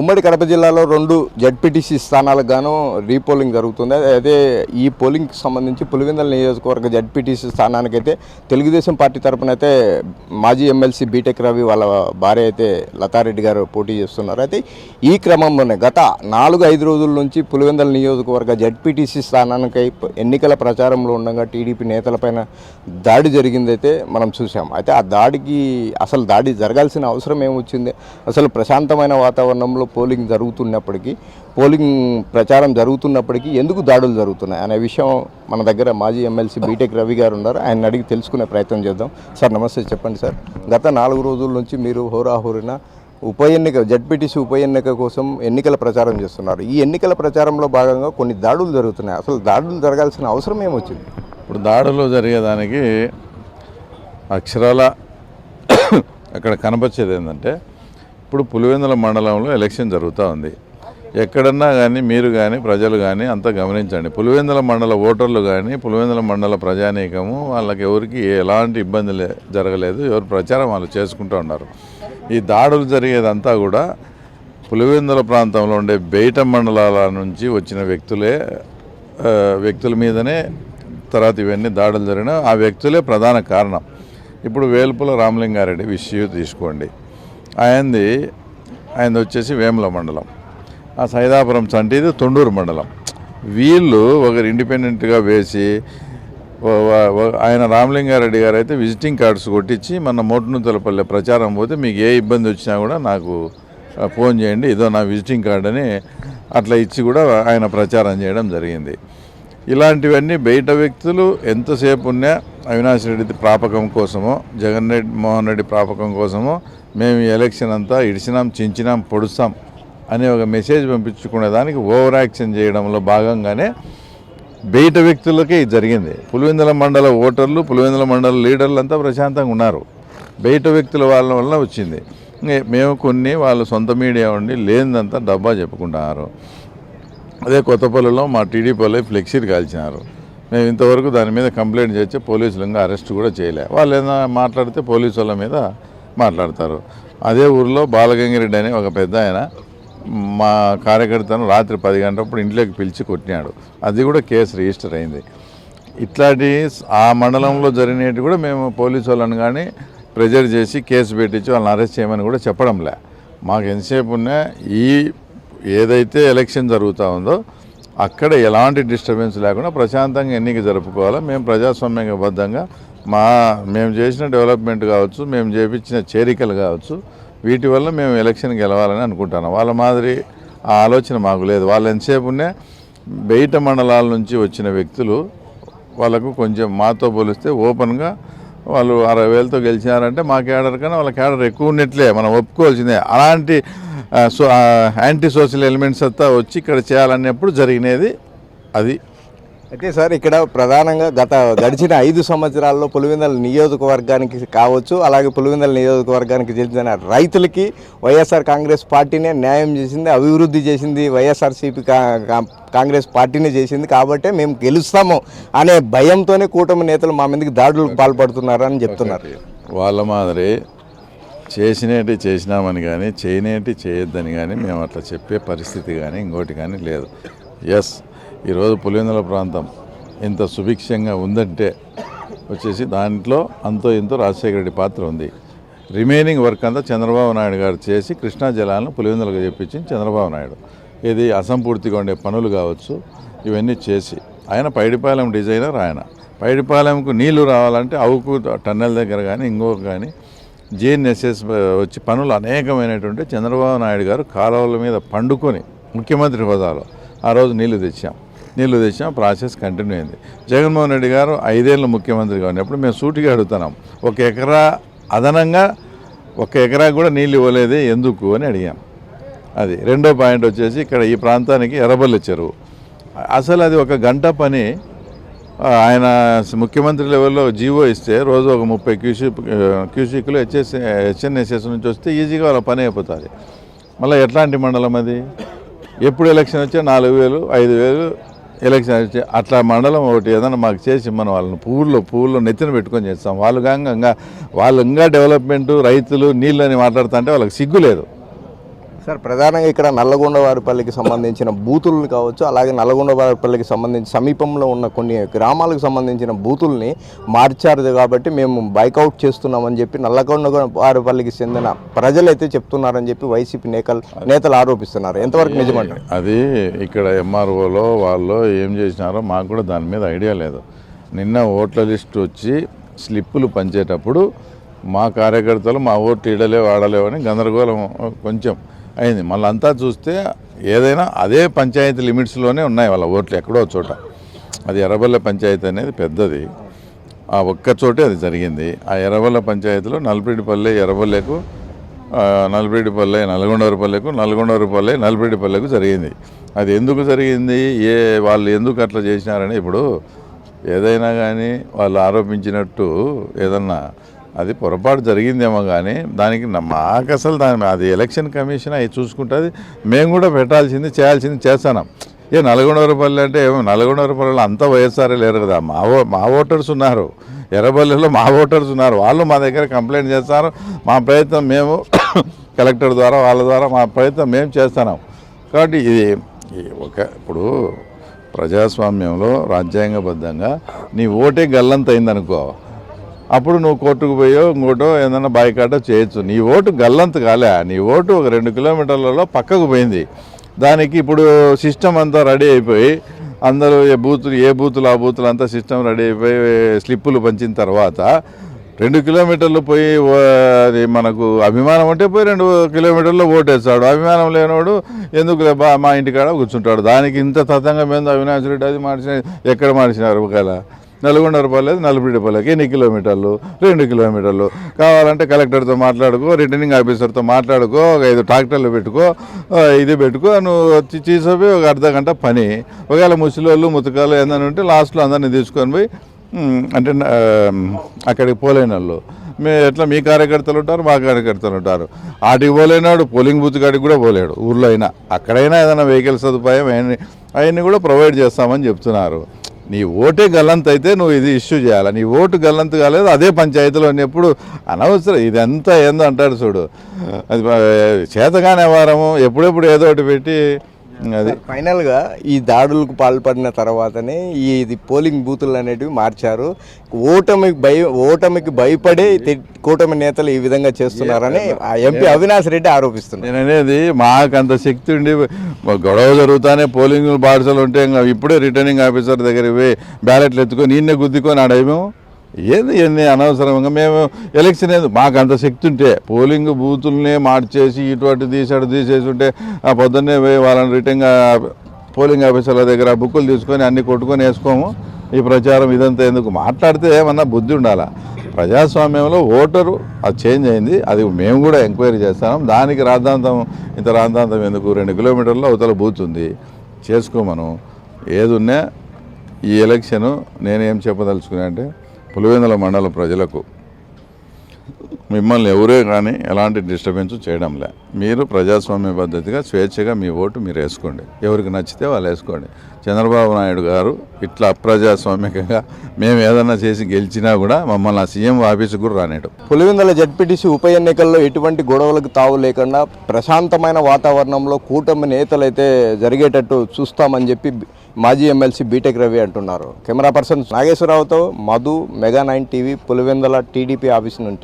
ఉమ్మడి కడప జిల్లాలో రెండు జడ్పీటీసీ స్థానాలకు గాను రీపోలింగ్ జరుగుతుంది. అదే ఈ పోలింగ్కి సంబంధించి పులివెందుల నియోజకవర్గ జడ్పీటీసీ స్థానానికైతే తెలుగుదేశం పార్టీ తరపున అయితే మాజీ ఎమ్మెల్సీ బీటెక్ రవి వాళ్ళ భార్య అయితే లతారెడ్డి గారు పోటీ చేస్తున్నారు. అయితే ఈ క్రమంలోనే గత నాలుగు ఐదు రోజుల నుంచి పులివెందల నియోజకవర్గ జడ్పీటీసీ స్థానానికి ఎన్నికల ప్రచారంలో ఉండగా టీడీపీ నేతలపైన దాడి జరిగిందైతే మనం చూసాం అయితే ఆ దాడికి అసలు దాడి జరగాల్సిన అవసరం ఏమొచ్చింది? అసలు ప్రశాంతమైన వాతావరణంలో పోలింగ్ జరుగుతున్నప్పటికీ పోలింగ్ ప్రచారం జరుగుతున్నప్పటికీ ఎందుకు దాడులు జరుగుతున్నాయి? అనే విషయం మన దగ్గర మాజీ ఎమ్మెల్సీ బీటెక్ రవి గారు ఉన్నారు. ఆయన అడిగి తెలుసుకునే ప్రయత్నం చేద్దాం. సార్ నమస్తే చెప్పండి సార్. గత నాలుగు రోజుల నుంచి మీరు హోరాహోరిన ఉప ఎన్నిక జడ్పీటీసీ ఉప ఎన్నిక కోసం ఎన్నికల ప్రచారం చేస్తున్నారు. ఈ ఎన్నికల ప్రచారంలో భాగంగా కొన్ని దాడులు జరుగుతున్నాయి. అసలు దాడులు జరగాల్సిన అవసరం ఏమొచ్చింది? ఇప్పుడు దాడులు జరిగేదానికి అక్షరాల అక్కడ కనపరిచేది ఏంటంటే ఇప్పుడు పులివెందుల మండలంలో ఎలక్షన్ జరుగుతూ ఉంది. ఎక్కడన్నా కానీ మీరు కానీ ప్రజలు కానీ అంతా గమనించండి. పులివెందుల మండల ఓటర్లు కానీ పులివెందుల మండల ప్రజానీకము వాళ్ళకి ఎవరికి ఎలాంటి ఇబ్బందులు జరగలేదు. ఎవరు ప్రచారం వాళ్ళు చేసుకుంటూ ఉన్నారు. ఈ దాడులు జరిగేదంతా కూడా పులివెందుల ప్రాంతంలో ఉండే బయట మండలాల నుంచి వచ్చిన వ్యక్తులే వ్యక్తుల మీదనే తర్వాత ఇవన్నీ దాడులు జరిగిన ఆ వ్యక్తులే ప్రధాన కారణం. ఇప్పుడు వేల్పుల రామలింగారెడ్డి విషయం తీసుకోండి. ఆయనది ఆయనది వచ్చేసి వేముల మండలం. ఆ సైదాపురం చంటిది తొండూరు మండలం. వీళ్ళు ఒకరు ఇండిపెండెంట్గా వేసి ఆయన రామలింగారెడ్డి గారు అయితే విజిటింగ్ కార్డ్స్ కొట్టించి మన మోటునుతలపల్లె ప్రచారం పోతే మీకు ఏ ఇబ్బంది వచ్చినా కూడా నాకు ఫోన్ చేయండి ఇదో నా విజిటింగ్ కార్డ్ అని అట్లా ఇచ్చి కూడా ఆయన ప్రచారం చేయడం జరిగింది. ఇలాంటివన్నీ బయట వ్యక్తులు ఎంతసేపు ఉన్నా అవినాష్ రెడ్డి ప్రాపకం కోసమో జగన్ రెడ్డి మోహన్ రెడ్డి ప్రాపకం కోసమో మేము ఈ ఎలక్షన్ అంతా ఇడిచినాం చించినాం పొడుస్తాం అనే ఒక మెసేజ్ పంపించుకునే దానికి ఓవర్ యాక్షన్ చేయడంలో భాగంగానే బయట వ్యక్తులకే ఇది జరిగింది. పులివెందుల మండల ఓటర్లు పులివెందుల మండల లీడర్లు అంతా ప్రశాంతంగా ఉన్నారు. బయట వ్యక్తుల వాళ్ళ వల్ల వచ్చింది. మేము కొన్ని వాళ్ళు సొంత మీడియా ఉండి లేనిదంతా డబ్బా చెప్పుకుంటున్నారు. అదే కొత్తపల్లిలో మా టీడీపీ వాళ్ళు ఫ్లెక్సీలు కాల్చినారు. మేము ఇంతవరకు దాని మీద కంప్లైంట్ చేస్తే పోలీసులు ఇంకా అరెస్ట్ కూడా చేయలే. వాళ్ళు ఏదైనా మాట్లాడితే పోలీసు వాళ్ళ మీద మాట్లాడతారు. అదే ఊరిలో బాలగంగిరెడ్డి అని ఒక పెద్ద ఆయన మా కార్యకర్తను రాత్రి పది గంటలప్పుడు ఇంట్లోకి పిలిచి కొట్టినాడు. అది కూడా కేసు రిజిస్టర్ అయింది. ఇట్లాంటి ఆ మండలంలో జరిగినట్టు కూడా మేము పోలీసు వాళ్ళని కానీ ప్రెజర్ చేసి కేసు పెట్టించి వాళ్ళని అరెస్ట్ చేయమని కూడా చెప్పడం లే మాకు ఎంతసేపు ఉన్నా ఈ ఏదైతే ఎలక్షన్ జరుగుతూ ఉందో అక్కడ ఎలాంటి డిస్టర్బెన్స్ లేకుండా ప్రశాంతంగా ఎన్నిక జరుపుకోవాలా. మేము ప్రజాస్వామ్యబద్ధంగా మా మేము చేసిన డెవలప్మెంట్ కావచ్చు మేము చేపించిన చేరికలు కావచ్చు వీటి వల్ల మేము ఎలక్షన్ గెలవాలని అనుకుంటున్నాం. వాళ్ళ మాదిరి ఆ ఆలోచన మాకు లేదు. వాళ్ళు ఎంతసేపు బయట మండలాల నుంచి వచ్చిన వ్యక్తులు వాళ్ళకు కొంచెం మాతో పోలిస్తే ఓపెన్గా వాళ్ళు అరవై వేలతో గెలిచినారంటే మా క్యాడర్ కన్నా వాళ్ళ క్యాడర్ ఎక్కువ ఉన్నట్లే. మనం ఒప్పుకోవాల్సిందే. అలాంటి సో యాంటీ సోషల్ ఎలిమెంట్స్ అంతా వచ్చి ఇక్కడ చేయాలన్నప్పుడు జరిగినది అది. అయితే సార్ ఇక్కడ ప్రధానంగా గత గడిచిన ఐదు సంవత్సరాల్లో పులివెందల నియోజకవర్గానికి కావచ్చు అలాగే పులివెందల నియోజకవర్గానికి చెందిన రైతులకి వైఎస్ఆర్ కాంగ్రెస్ పార్టీనే న్యాయం చేసింది అభివృద్ధి చేసింది వైఎస్ఆర్సీపీ కా- కా- కాంగ్రెస్ పార్టీనే చేసింది. కాబట్టే మేము గెలుస్తాము అనే భయంతోనే కూటమి నేతలు మా మీదకి దాడులకు అని చెప్తున్నారు. వాళ్ళ మాదిరి చేసినట్టు చేసినామని కానీ చేయనేటి చేయొద్దని కానీ మేము అట్లా చెప్పే పరిస్థితి కానీ ఇంకోటి కానీ లేదు. ఎస్ ఈరోజు పులివెందుల ప్రాంతం ఇంత సుభిక్షంగా ఉందంటే వచ్చేసి దాంట్లో అంతో ఇంతో రాజశేఖర రెడ్డి పాత్ర ఉంది. రిమైనింగ్ వర్క్ అంతా చంద్రబాబు నాయుడు గారు చేసి కృష్ణా జలాలను పులివెందులకు చెప్పించింది చంద్రబాబు నాయుడు. ఇది అసంపూర్తిగా ఉండే పనులు కావచ్చు ఇవన్నీ చేసి. ఆయన పైడిపాలెం డిజైనర్ ఆయన. పైడిపాలెంకు నీళ్ళు రావాలంటే అవుకు టన్నెల్ దగ్గర కానీ ఇంకొక కానీ జిఎన్ఎస్ఎస్ వచ్చి పనులు అనేకమైనటువంటి చంద్రబాబు నాయుడు గారు కాలువల మీద పండుకొని ముఖ్యమంత్రి హోదాలో ఆ రోజు నీళ్ళు తెచ్చాం. నీళ్ళు తెచ్చాం ప్రాసెస్ కంటిన్యూ అయింది. జగన్మోహన్ రెడ్డి గారు ఐదేళ్ళు ముఖ్యమంత్రిగా ఉన్నప్పుడు మేము సూటిగా అడుగుతున్నాం ఒక ఎకరా అదనంగా ఒక ఎకరా కూడా నీళ్ళు ఇవ్వలేదే ఎందుకు అని అడిగాం. అది రెండో పాయింట్ వచ్చేసి ఇక్కడ ఈ ప్రాంతానికి ఎర్రబల్లి చెరువు అసలు అది ఒక గంట పని ఆయన ముఖ్యమంత్రి లెవెల్లో జీవో ఇస్తే రోజు ఒక ముప్పై క్యూసీ క్యూసీకులు హెచ్ఎస్ హెచ్ఎన్ఎస్ఎస్ నుంచి వస్తే ఈజీగా వాళ్ళ పని అయిపోతుంది. మళ్ళీ ఎట్లాంటి మండలం అది? ఎప్పుడు ఎలక్షన్ వచ్చే నాలుగు వేలు ఐదు వేలు ఎలక్షన్ అట్లా మండలం ఒకటి ఏదైనా మాకు చేసి మనం వాళ్ళని పువ్వుల్లో పువ్వుల్లో నెత్తిన పెట్టుకొని చేస్తాం. వాళ్ళు కాగా ఇంకా వాళ్ళు ఇంకా డెవలప్మెంట్ రైతులు నీళ్ళని మాట్లాడుతుంటే వాళ్ళకి సిగ్గు లేదు. సార్ ప్రధానంగా ఇక్కడ నల్లగొండవారిపల్లికి సంబంధించిన బూతులను కావచ్చు అలాగే నల్లగొండవారిపల్లికి సంబంధించి సమీపంలో ఉన్న కొన్ని గ్రామాలకు సంబంధించిన బూతుల్ని మార్చారు కాబట్టి మేము బైకౌట్ చేస్తున్నామని చెప్పి నల్లగొండవారిపల్లికి చెందిన ప్రజలైతే చెప్తున్నారని చెప్పి వైసీపీ నేతలు నేతలు ఆరోపిస్తున్నారు. ఎంతవరకు నిజమంటారు అది ఇక్కడ ఎంఆర్ఓలో వాళ్ళు ఏం చేసినారో మాకు కూడా దాని మీద ఐడియా లేదు. నిన్న ఓట్ల లిస్ట్ వచ్చి స్లిప్పులు పంచేటప్పుడు మా కార్యకర్తలు మా ఓట్లు ఇడలే వాడలేవని గందరగోళం కొంచెం. అయింది. మళ్ళీ అంతా చూస్తే ఏదైనా అదే పంచాయతీ లిమిట్స్లోనే ఉన్నాయి వాళ్ళ ఓట్లు ఎక్కడో చోట. అది ఎర్రబల్ల పంచాయతీ అనేది పెద్దది. ఆ ఒక్క చోటే అది జరిగింది. ఆ ఎర్రబల్ల పంచాయతీలో నల్పిడిపల్లె ఎర్రబల్లెకు నల్పిడిపల్లె నల్గొండవరపల్లెకు నల్గొండవరపల్లె నల్పిడిపల్లెకు జరిగింది. అది ఎందుకు జరిగింది? ఏ వాళ్ళు ఎందుకు అట్లా చేసినారని ఇప్పుడు ఏదైనా కానీ వాళ్ళు ఆరోపించినట్టు ఏదన్నా అది పొరపాటు జరిగిందేమో కానీ దానికి మాకు అసలు దాని అది ఎలక్షన్ కమిషన్ అవి చూసుకుంటుంది. మేము కూడా పెట్టాల్సింది చేయాల్సింది చేస్తున్నాం ఏ నల్గొండవరపల్లి అంటే ఏమో నల్గొండవరపల్లిలో అంత వైఎస్ఆర్ఏ లేరు కదా. మా ఓ మా ఓటర్స్ ఉన్నారు. ఎర్రబల్లిలో మా ఓటర్స్ ఉన్నారు. వాళ్ళు మా దగ్గర కంప్లైంట్ చేస్తారు. మా ప్రయత్నం మేము కలెక్టర్ ద్వారా వాళ్ళ ద్వారా మా ప్రయత్నం మేము చేస్తున్నాం కాబట్టి ఇది ఒక ఇప్పుడు ప్రజాస్వామ్యంలో రాజ్యాంగబద్ధంగా నీ ఓటే గల్లంత అయిందనుకో అప్పుడు నువ్వు కోర్టుకు పోయో ఇంకోటో ఏదైనా బాయికాటో చేయొచ్చు. నీ ఓటు గల్లంత కాలే. నీ ఓటు ఒక రెండు కిలోమీటర్లలో పక్కకు పోయింది. దానికి ఇప్పుడు సిస్టమ్ అంతా రెడీ అయిపోయి అందరూ ఏ బూతులు ఏ బూతులు ఆ బూతులు అంతా సిస్టమ్ రెడీ అయిపోయి స్లిప్పులు పంచిన తర్వాత రెండు కిలోమీటర్లు పోయి అది మనకు అభిమానం అంటే పోయి రెండు కిలోమీటర్లు ఓటేస్తాడు. అభిమానం లేనివాడు ఎందుకు బా మా ఇంటికాడ కూర్చుంటాడు. దానికి ఇంత తతంగం ఏందో అవినాష్ రెడ్డి అది మార్చిన ఎక్కడ మార్చినారు ఒకవేళ? నల్గొండ రూపాయలు నలభై రూపాయలకి ఎన్ని కిలోమీటర్లు? రెండు కిలోమీటర్లు. కావాలంటే కలెక్టర్తో మాట్లాడుకో రిటర్నింగ్ ఆఫీసర్తో మాట్లాడుకో ఒక ఐదు ట్రాక్టర్లు పెట్టుకో ఇది పెట్టుకో నువ్వు వచ్చి తీసిపోయి ఒక అర్ధ గంట పని. ఒకవేళ ముసలోళ్ళు ముతకాలు ఏదైనా ఉంటే లాస్ట్లో అందరినీ తీసుకొని పోయి అంటే అక్కడికి పోలేని వాళ్ళు మీ ఎట్లా మీ కార్యకర్తలు ఉంటారు మా కార్యకర్తలు ఉంటారు. ఆటికి పోలేనాడు పోలింగ్ బూత్ కాడికి కూడా పోలేడు. ఊర్లో అయినా అక్కడైనా ఏదైనా వెహికల్ సదుపాయం అవన్నీ అవన్నీ కూడా ప్రొవైడ్ చేస్తామని చెప్తున్నారు. నీ ఓటే గల్లంత అయితే నువ్వు ఇది ఇష్యూ చేయాలి? నీ ఓటు గల్లంత కాలేదు అదే పంచాయతీలో ఎప్పుడు అనవసరం. ఇదంతా ఏందో అంటాడు చూడు. అది చేతగానే వారము ఎప్పుడెప్పుడు ఏదో ఒకటి పెట్టి అది. ఫైనల్గా ఈ దాడులకు పాల్పడిన తర్వాతనే ఈ ఇది పోలింగ్ బూతులు అనేటివి మార్చారు. ఓటమికి భయ ఓటమికి భయపడే కూటమి నేతలు ఈ విధంగా చేస్తున్నారని ఆ ఎంపీ అవినాష్ రెడ్డి ఆరోపిస్తున్నారు. నేను అనేది మాకు అంత శక్తి ఉండి గొడవ జరుగుతానే పోలింగ్ బాడ్సలు ఉంటే ఇప్పుడే రిటర్నింగ్ ఆఫీసర్ దగ్గర పోయి బ్యాలెట్లు ఎత్తుకొని నిన్నే గుద్దుకొని ఆడేమో. ఏంది ఎన్ని అనవసరంగా మేము ఎలక్షన్ ఏది? మాకు అంత శక్తి ఉంటే పోలింగ్ బూతుల్నే మార్చేసి ఇటువంటి తీసాడు తీసేసి ఉంటే ఆ పొద్దున్నే పోయి వాళ్ళని రిటర్న్ పోలింగ్ ఆఫీసర్ల దగ్గర బుక్కులు తీసుకొని అన్ని కొట్టుకొని వేసుకోము. ఈ ప్రచారం ఇదంతా ఎందుకు? మాట్లాడితే ఏమన్నా బుద్ధి ఉండాలా? ప్రజాస్వామ్యంలో ఓటరు అది చేంజ్ అయింది. అది మేము కూడా ఎంక్వైరీ చేస్తాం. దానికి రాద్ధాంతం ఇంత రాద్ధాంతం ఎందుకు? రెండు కిలోమీటర్లు అవతల బూత్ ఉంది. చేసుకోమను ఏదున్నా ఈ ఎలక్షను నేనేం చెప్పదలుచుకున్నా అంటే పులివెందుల మండల ప్రజలకు మిమ్మల్ని ఎవరే కానీ ఎలాంటి డిస్టర్బెన్స్ చేయడంలే. మీరు ప్రజాస్వామ్య పద్ధతిగా స్వేచ్ఛగా మీ ఓటు మీరు వేసుకోండి. ఎవరికి నచ్చితే వాళ్ళు వేసుకోండి. చంద్రబాబు నాయుడు గారు ఇట్లా అప్రజాస్వామికంగా మేము ఏదన్నా చేసి గెలిచినా కూడా మమ్మల్ని ఆ సీఎం ఆఫీసు కూడా రానేడు పులివెందుల జడ్పీటీసీ ఉప ఎన్నికల్లో ఎటువంటి గొడవలకు తావు లేకుండా ప్రశాంతమైన వాతావరణంలో కూటమి నేతలు అయితే జరిగేటట్టు చూస్తామని చెప్పి మాజీ ఎమ్మెల్సీ బీటెక్ రవి అంటున్నారు. Camera person నాగేశ్వరరావుతో Madhu mega nine TV Pulivendula TDP office నుండి.